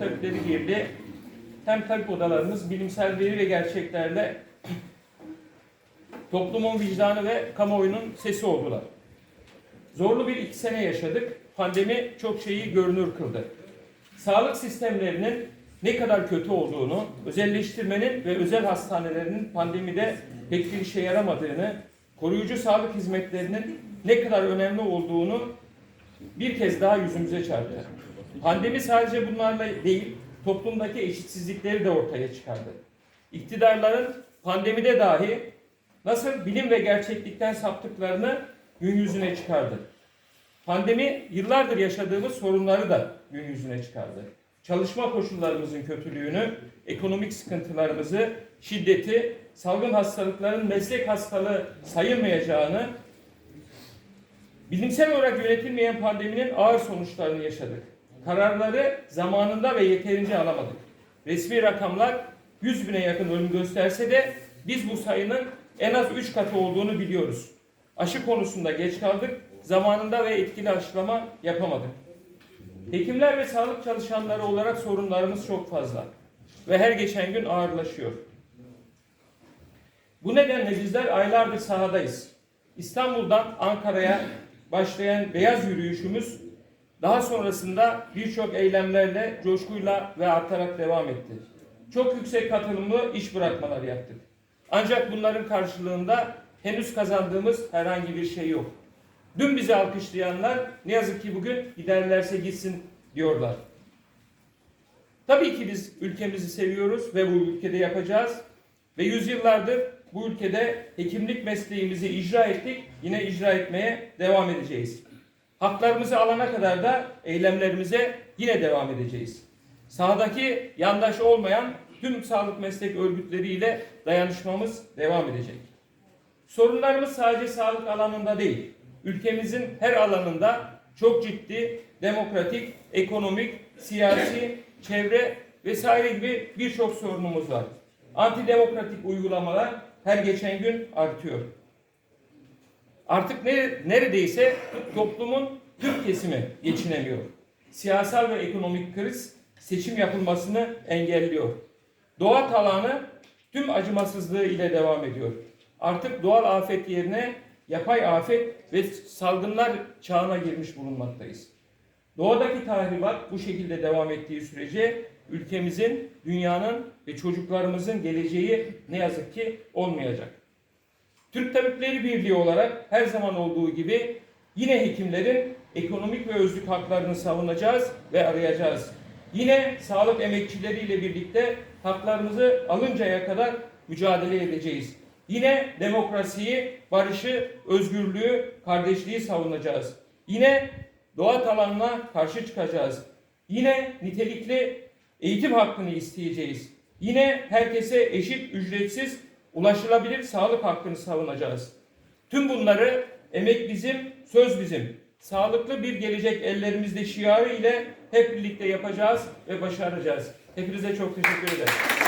tabipleri girdi. Hem tabip odalarımız bilimsel veri ve gerçeklerle toplumun vicdanı ve kamuoyunun sesi oldular. Zorlu bir iki sene yaşadık. Pandemi çok şeyi görünür kıldı. Sağlık sistemlerinin ne kadar kötü olduğunu, özelleştirmenin ve özel hastanelerinin pandemide pek bir işe yaramadığını, koruyucu sağlık hizmetlerinin ne kadar önemli olduğunu bir kez daha yüzümüze çarptı. Pandemi sadece bunlarla değil, toplumdaki eşitsizlikleri de ortaya çıkardı. İktidarların pandemide dahi nasıl bilim ve gerçeklikten saptıklarını gün yüzüne çıkardı. Pandemi yıllardır yaşadığımız sorunları da gün yüzüne çıkardı. Çalışma koşullarımızın kötülüğünü, ekonomik sıkıntılarımızı, şiddeti, salgın hastalıkların meslek hastalığı sayılmayacağını, bilimsel olarak yönetilmeyen pandeminin ağır sonuçlarını yaşadık. Kararları zamanında ve yeterince alamadık. Resmi rakamlar 100 bine yakın ölüm gösterse de biz bu sayının en az 3 katı olduğunu biliyoruz. Aşı konusunda geç kaldık, zamanında ve etkili aşılama yapamadık. Hekimler ve sağlık çalışanları olarak sorunlarımız çok fazla ve her geçen gün ağırlaşıyor. Bu nedenle bizler aylardır sahadayız. İstanbul'dan Ankara'ya başlayan beyaz yürüyüşümüz daha sonrasında birçok eylemlerle, coşkuyla ve artarak devam etti. Çok yüksek katılımlı iş bırakmalar yaptık. Ancak bunların karşılığında henüz kazandığımız herhangi bir şey yok. Dün bizi alkışlayanlar ne yazık ki bugün giderlerse gitsin diyorlar. Tabii ki biz ülkemizi seviyoruz ve bu ülkede yapacağız. Ve yüzyıllardır bu ülkede hekimlik mesleğimizi icra ettik, yine icra etmeye devam edeceğiz. Haklarımızı alana kadar da eylemlerimize yine devam edeceğiz. Sahadaki yandaş olmayan tüm sağlık meslek örgütleriyle dayanışmamız devam edecek. Sorunlarımız sadece sağlık alanında değil, ülkemizin her alanında çok ciddi demokratik, ekonomik, siyasi, çevre vesaire gibi birçok sorunumuz var. Antidemokratik uygulamalar her geçen gün artıyor. Artık ne, neredeyse toplumun tüm kesimi geçinemiyor. Siyasal ve ekonomik kriz seçim yapılmasını engelliyor. Doğa talanı tüm acımasızlığı ile devam ediyor. Artık doğal afet yerine yapay afet ve salgınlar çağına girmiş bulunmaktayız. Doğadaki tahribat bu şekilde devam ettiği sürece ülkemizin, dünyanın ve çocuklarımızın geleceği ne yazık ki olmayacak. Türk Tabipleri Birliği olarak her zaman olduğu gibi yine hekimlerin ekonomik ve özlük haklarını savunacağız ve arayacağız. Yine sağlık emekçileriyle birlikte haklarımızı alıncaya kadar mücadele edeceğiz. Yine demokrasiyi, barışı, özgürlüğü, kardeşliği savunacağız. Yine doğa talanına karşı çıkacağız. Yine nitelikli eğitim hakkını isteyeceğiz. Yine herkese eşit, ücretsiz, ulaşılabilir sağlık hakkını savunacağız. Tüm bunları emek bizim, söz bizim. Sağlıklı bir gelecek ellerimizde şiarı ile hep birlikte yapacağız ve başaracağız. Hepinize çok teşekkür ederim.